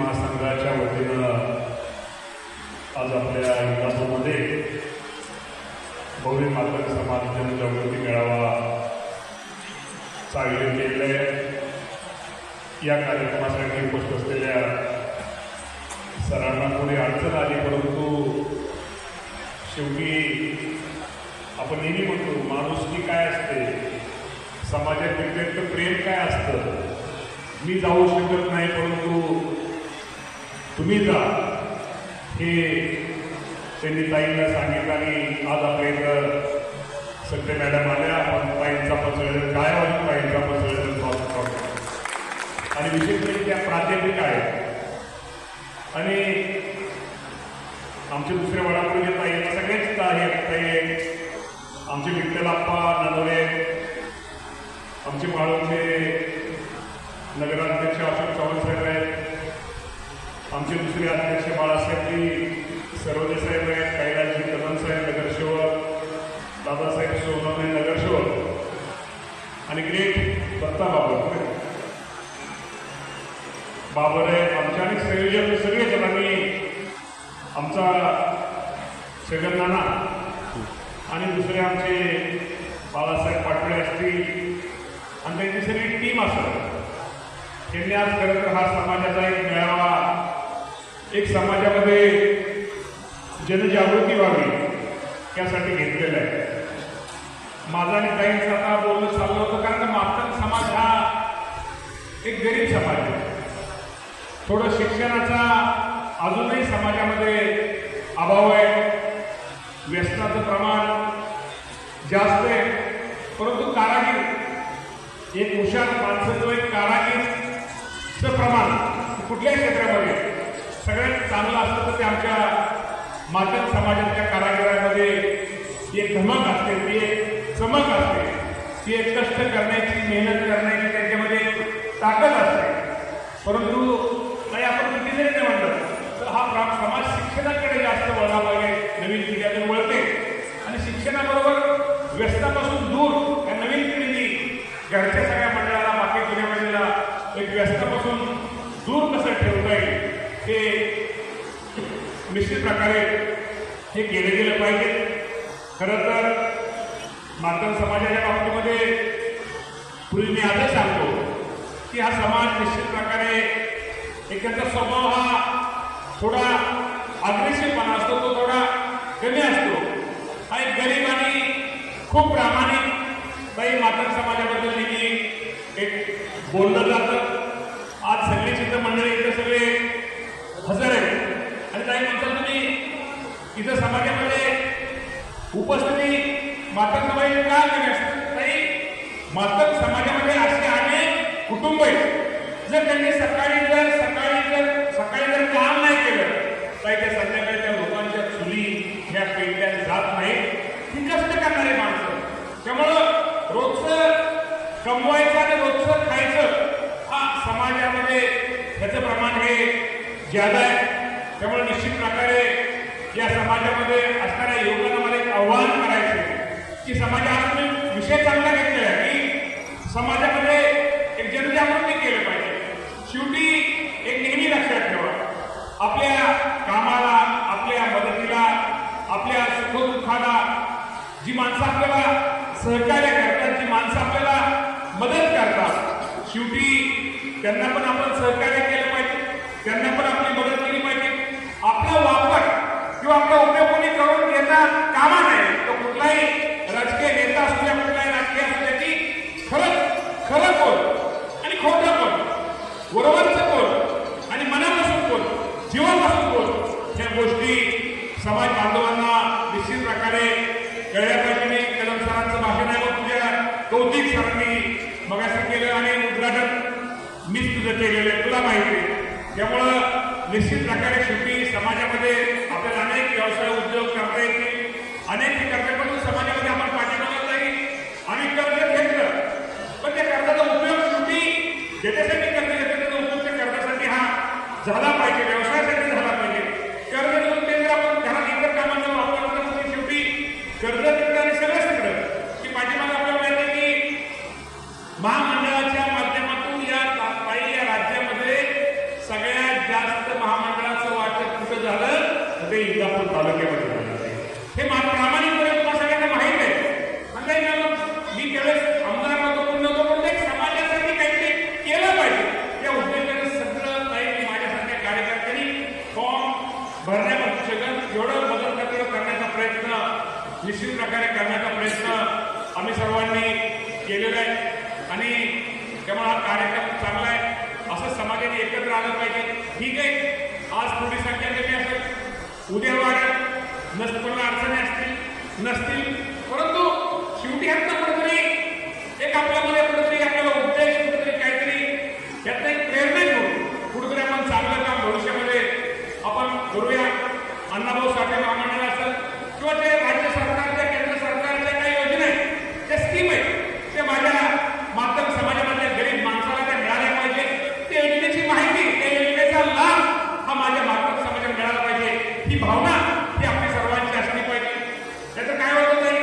महासंघाच्या वतीनं आज आपल्या इंदापूरमध्ये भव्य मात्र समाज जनजागृती मेळावा चांगले केलेलं आहे या कार्यक्रमासाठी उपस्थित असलेल्या सरांना थोडी अडचण आली परंतु शेवटी आपण नेहमी म्हणतो माणुसकी काय असते? समाजात व्यतिरिक्त प्रेम काय असतं? मी जाऊ शकत नाही परंतु तुम्ही जा हे त्यांनी ताईंना सांगितलं आणि आज आपल्या इथं सगळे मॅडम आल्या. आपण ताईंचा पसळलं काय होईल ताईंचा पसळलं स्वागत आणि विशेष म्हणजे त्या प्राध्यापिक आहेत. आणि आमचे दुसरे वडापूर जे ताई सगळेच आहेत. ताई आमचे विठ्ठलाप्पा नदोरे आणि दुसरे आमचे बाळासाहेब पाटोळे असतील आणि त्यांची सगळी टीम असतात त्यांनी आज खरं तर हा समाजाचा एक मेळावा एक समाजामध्ये जनजागृती व्हावी यासाठी घेतलेलं आहे. माझा आणि ताईंचं आता बोलणं चाललं होतं कारण का मातंग समाज हा एक गरीब समाज आहे. थोडं शिक्षणाचा अजूनही समाजामध्ये अभाव आहे व्यसनाचं प्रमाण जास्त आहे. परंतु कारागीर एक हुशार माणसं जो एक कारागीरचं प्रमाण कुठल्याही क्षेत्रामध्ये सगळ्यात चांगलं असतं तर ते आमच्या मातक समाजातल्या कारागिरांमध्ये एक धमक असते ती एक चमक असते. ती एक कष्ट करण्याची मेहनत करण्याची त्यांच्यामध्ये ताकद असते. परंतु नाही आपण किती जरी नाही म्हणलं तर हा प्रा- समाज शिक्षणाकडे जास्त वळावं लागेल नवीन पिढी वळते. आणि शिक्षणाबरोबर व्यसनापासून दूर या नवीन पिढीने घरच्या सगळ्या मंडळाला बाकी जुन्या मंडळाला एक व्यसनापासून दूर कसं ठेवता येईल हे निश्चित प्रकारे हे केलं गेलं पाहिजे. खरं तर मातंग समाजाच्या बाबतीमध्ये पूर्वी मी आजच सांगतो की हा समाज निश्चित प्रकारे एखादा स्वभाव हा थोडा अग्रेसिव्हपणा असतो तो थोडा कमी असतो. हा एक गरीब आणि खूप प्रामाणिक काही मातक समाजाबद्दल नेहमी एक बोललं जातं. आज सगळी चित्र मंडळी इथं सगळे हजर आहेत. आणि काही म्हणतात तुम्ही इथं समाजामध्ये उपस्थिती मातक समाज का कमी असते? काही मातक समाजामध्ये असे अनेक कुटुंब आहेत. जर त्यांनी सकाळी जर सकाळी जर सकाळी जर काम नाही काही त्या संध्याकाळी त्या लोकांच्या चुली ह्या पेटल्या जात नाहीत. ही कष्ट करणारे माणसं. त्यामुळं रोजचं कमवायचं आणि रोजचं खायचं हा समाजामध्ये ह्याचं प्रमाण हे ज्यादा आहे. त्यामुळे निश्चित प्रकारे या समाजामध्ये असणाऱ्या युवकांना मला एक आव्हान करायचं की समाजात विषय चांगला घेतलेला आहे. की समाजामध्ये एक जनजागृती केलं पाहिजे. शेवटी एक नेहमी लक्षात ठेवा. आपल्या कामाला आपल्या मदतीला आपल्या सुखदुःखाला जी माणसं आपल्याला सहकार्य करतात जी माणसं आपल्याला मदत करतात शेवटी त्यांना पण आपण सहकार्य केलं पाहिजे. त्यांना पण आपली मदत केली पाहिजे. आपला वापर किंवा आपला उपयोग कोणी करून घेता कामा नाही. तो कुठलाही राजकीय नेता असू द्या कुठलाही राजकीय असू द्याची खरं खरं कोण आणि खोटं कोण बरोबरचं कोण आणि मनापासून कोण जीवापासून कोण ह्या गोष्टी समाज बांधवांना निश्चित प्रकारे कळल्या पाहिजे कदम सरांचं भाषण आहे. मग तुझ्या कौतिक सरांनी मगाशी केलं आणि उद्घाटन मीच तुझं केलेलं आहे. तुला माहिती आहे. त्यामुळं निश्चित प्रकारे शेवटी समाजामध्ये आपल्याला अनेक व्यवसाय उद्योग करता येतील. अनेक हे करता समाजामध्ये आपण पाठीमागत नाही आम्ही महामंडळाच्या माध्यमातून या तात्पाई या राज्यामध्ये सगळ्यात जास्त महामंडळाचं वाटप कुठं झालं? ते इंदापूर तालुक्यामध्ये झालं. हे प्रामाणिकपणे तुम्हाला सगळ्यांना माहीत आहे. म्हणजे मी त्यावेळेस आमदार होतो पूर्ण होतो पण एक समाजासाठी काहीतरी केलं पाहिजे. या उद्देशाने सगळं काही माझ्यासारख्या कार्यकर्त्यांनी फॉर्म भरण्यापासून सगळं एवढं मदत करण्याचा प्रयत्न निश्चित प्रकारे करण्याचा प्रयत्न आम्ही सर्वांनी केलेला आहे. आणि त्यामुळे हा कार्यक्रम चांगला आहे. असं समाजाने एकत्र आलं पाहिजे. ठीक आहे. आज थोडी संख्या कमी असेल. उद्या वाढेल. कोणाला अडचणी असतील नसतील. परंतु शेवटी ह्यातनं कुठेतरी एक आपल्यामध्ये कुठेतरी आपल्याला उद्देश कुठेतरी काहीतरी यातनं एक प्रेरणा घेऊन कुठेतरी आपण चांगलं काम भविष्यामध्ये आपण करूया. अण्णाभाऊ साठे महामंडळ असेल किंवा ते राज्य सरकार केंद्र सरकारच्या काही योजना आहेत त्या स्कीम आहेत ते माझ्या मातक समाजामधल्या गरीब माणसाला त्या मिळाल्या पाहिजे त्या योजनेची माहिती त्या योजनेचा लाभ हा माझ्या मातक समाजाला मिळाला पाहिजे ही भावना ही आपली सर्वांची असली पाहिजे त्याचं काय होतं नाही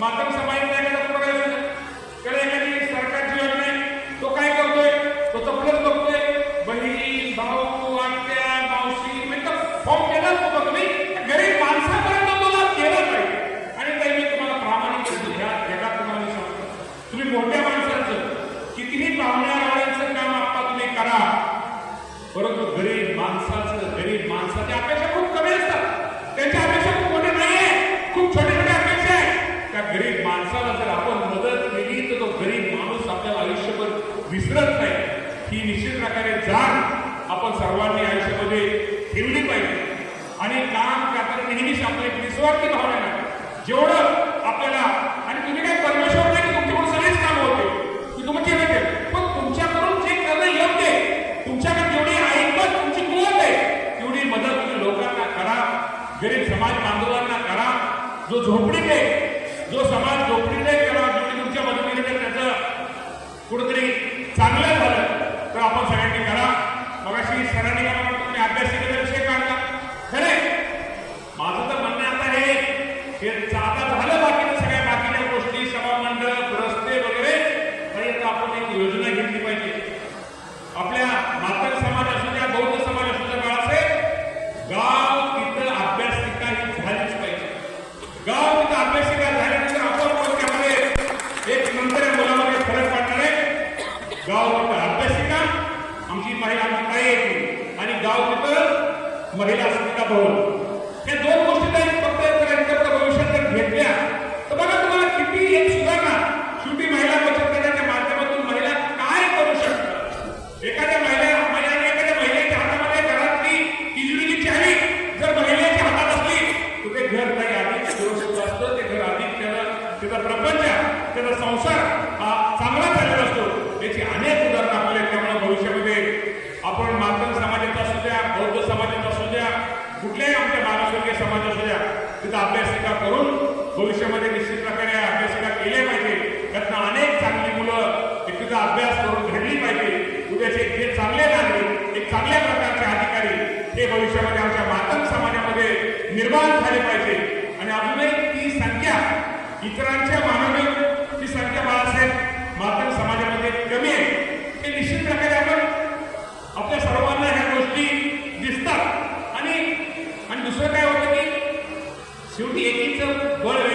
मातक समाजाचा एखादा प्रोग्राम असतो त्याला एखादी सरकारची योजना आहे तो काय करतोय तो चपलच बघतोय बहीण भाऊ आत्या मावशी म्हणजे फॉर्म केलाच होता तुम्ही गरीब माणसापर्यंत तो लाभ केला पाहिजे आणि ताई मी तुम्हाला प्रामाणिक ह्या जगात तुम्हाला मी सांगतो तुम्ही मोठ्या माणसाचं कितीही पाहुण्या रावळ्यांचं काम आप्पा तुम्ही करा परंतु गरीब माणसाचं गरीब माणसाच्या अपेक्षा खूप कमी असतात त्यांच्या अपेक्षा खूप मोठ्या नाही आहे खूप छोट्या छोट्या अपेक्षा आहे त्या गरीब माणसाला जर आपण मदत केली तर तो गरीब माणूस आपल्याला आयुष्यभर विसरत नाही. ही निश्चित प्रकारे जाण आपण सर्वांनी आयुष्यामध्ये ठेवली पाहिजे. आणि काम करताना नेहमीच आपल्या एक निस्वार्थी भावना नाही जेवढं आपल्याला आणि तुम्ही काय परमेश्वर नाही की तुमच्याकडून सगळेच काम होते की तुम्ही केलं ते पण तुमच्याकडून जे करणं योग्य तुमच्याकडे जेवढी ऐकत तुमची कुवत आहे तेवढी मदत तुम्ही लोकांना करा. गरीब समाज बांधवांना करा. जो झोपडीत आहे जो समाज झोपडीत आहे त्याला जेवढी तुमच्या मदतीने जर त्याचं कुठेतरी चांगलं झालं तर आपण सगळ्यांनी करा मगाशी सरांनी काय म्हणतो तुम्ही अभ्यासिकेचा विषय काढला खरे माझं तर म्हणणं आता हे हे आता झालं बाकीच्या सगळ्या बाकीच्या गोष्टी सभामंडप रस्ते वगैरे तरी आता आपण एक योजना घेतली पाहिजे आपल्या मातक समाज असू द्या बौद्ध समाज असू द्या बाळासाहेब गाव तिथं अभ्यासिका ही झालीच पाहिजे गाव तिथं अभ्यासिका झाल्यानंतर आपण पण त्यामध्ये एक नंतर या मुलामध्ये फरक पडणार आहे गाव तिथं अभ्यासिका आमची महिला आमची महिला अस्मिता भवन या दोन गोष्टी जर फक्त जर यांच्याकडे भविष्यात जर घेतल्या तर बघा तुम्हाला किती एक सुधारणा शेवटी महिला बचत गटाच्या माध्यमातून महिला काय करू शकतात एखाद्या महिला महिला एखाद्या महिलेच्या हातामध्ये घरातली तिजोरीची चावी जर महिलेच्या हातात असली तर ते घर काही अधिक सुरक्षित असतं ते घर अधिक त्याला त्याचा प्रपंच त्याचा संसार हा चांगला चाललेला असतो याची अनेक उदाहरणं आपल्याला त्यामुळे भविष्यामध्ये आपण मातंग समाजाचा असू द्या बौद्ध समाजाचा असू द्या कुठल्याही आमच्या मागासवर्गीय समाज असू द्या तिथं अभ्यासिका करून भविष्यामध्ये निश्चित प्रकारे अभ्यासिका केल्या पाहिजे. त्यातनं अनेक चांगली मुलं एक तिथं अभ्यास करून घडली पाहिजे. उद्याचे जे चांगले नागरिक एक चांगल्या प्रकारचे अधिकारी हे भविष्यामध्ये आमच्या मातम समाजामध्ये निर्माण झाले पाहिजे. आणि अजूनही ती संख्या इतरांच्या मानवी ती संख्या बाळासाहेब मातम समाजामध्ये कमी आहे. हे निश्चित प्रकारे आपण आपल्या सर्वांना ह्या गोष्टी दिसतात. आणि आणि दुसरं काय होतं? போல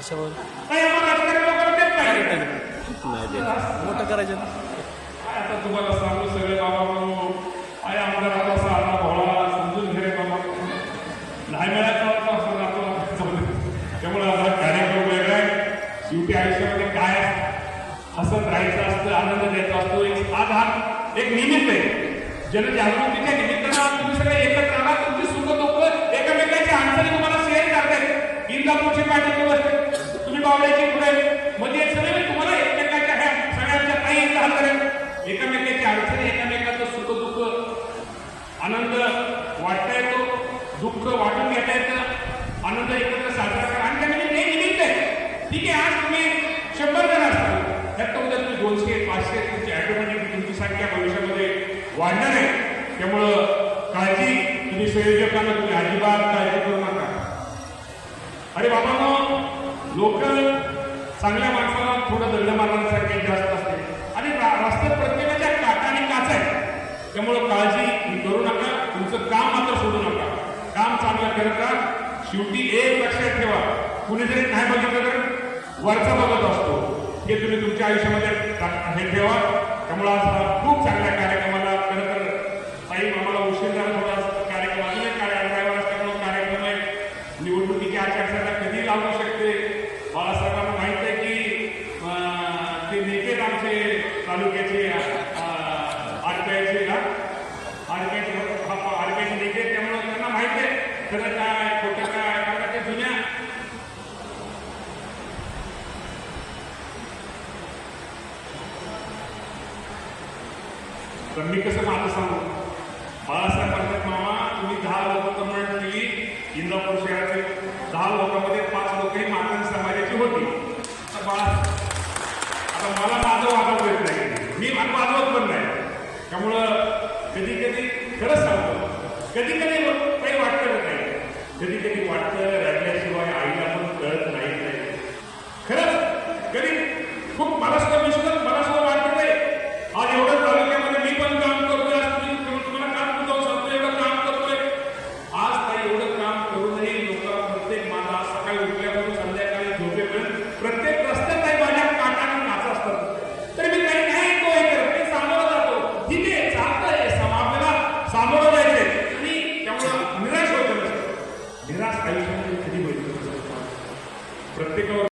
असं राहतो त्यामुळे आता कार्यक्रम वेगळा आहे शेवटी आयुष्यामध्ये काय हसत राहायचं असतं आनंद द्यायचा असतो एक आज हा एक निमित्त आहे जनजागृतीच्या निमित्तानं तुम्ही सगळे एकत्र आला तुमची सुख दुःख एकमेकांची अडचणी तुम्हाला शेअर करतायत. इंदापूरची पाठी दिवस बावड्याची पुढे म्हणजे सगळे तुम्हाला एकमेकांच्या ह्या सगळ्यांच्या काही इंतहार करेल एकमेकांची अडचणी एकमेकांचं सुख दुःख आनंद वाटता येतो दुःख वाटून घेता येतं आनंद एकत्र साजरा करा. आणि त्यामध्ये हे निमित्त आहे ठीक आहे आज तुम्ही शंभर जण असता. त्यात उद्या तुम्ही दोनशे पाचशे तुमची ऑटोमॅटिक तुमची संख्या भविष्यामध्ये वाढणार आहे. त्यामुळं काळजी तुम्ही संयोजकांना तुम्ही अजिबात काळजी करू नका. अरे बाबा लोक चांगल्या माणसाला थोडं दंड मारण्यासारखे जास्त असते. आणि रा- रस्त्यात प्रत्येकाच्या काटाने आणि काच आहे. त्यामुळं काळजी करू नका. तुमचं काम मात्र सोडू नका. काम चांगलं करत राहा. शेवटी एक लक्षात ठेवा. कुणी जरी नाही बघितलं तर वरचा बघत असतो. हे तुम्ही तुमच्या आयुष्यामध्ये हे ठेवा. त्यामुळं आज खूप चांगल्या कार्यक्रमाला खरं तर साईब आम्हाला उशीर झाला थोडा कार्यक्रम अजून एक कार्य ड्रायव्हर असल्यामुळे कार्यक्रम आहे निवडणुकीची आचारसंहिता कधी लागू शकते बाळासाहेबांना माहीत आहे की अं, ते नेते आहेत आमचे तालुक्याचे आरपीआयचे का आरपीआयचे आरपीआयचे नेते आहेत, त्यामुळे त्यांना माहीत आहे खरं काय खोटं काय कारण ते जुन्या तर मी कसं माझं सांगू बाळासाहेब म्हणतात मामा तुम्ही दहा लोक कमेंट केली इंदापूर शहरातील दहा लोकांमध्ये पाच लोक ही मातंग समाजाची होती. तर बाळा आता मला माझं वागवत येत नाही. मी मान वाजवत पण नाही. त्यामुळं कधी कधी खरंच सांगतो कधी कधी काही वाटतं नाही? कधी कधी वाटतं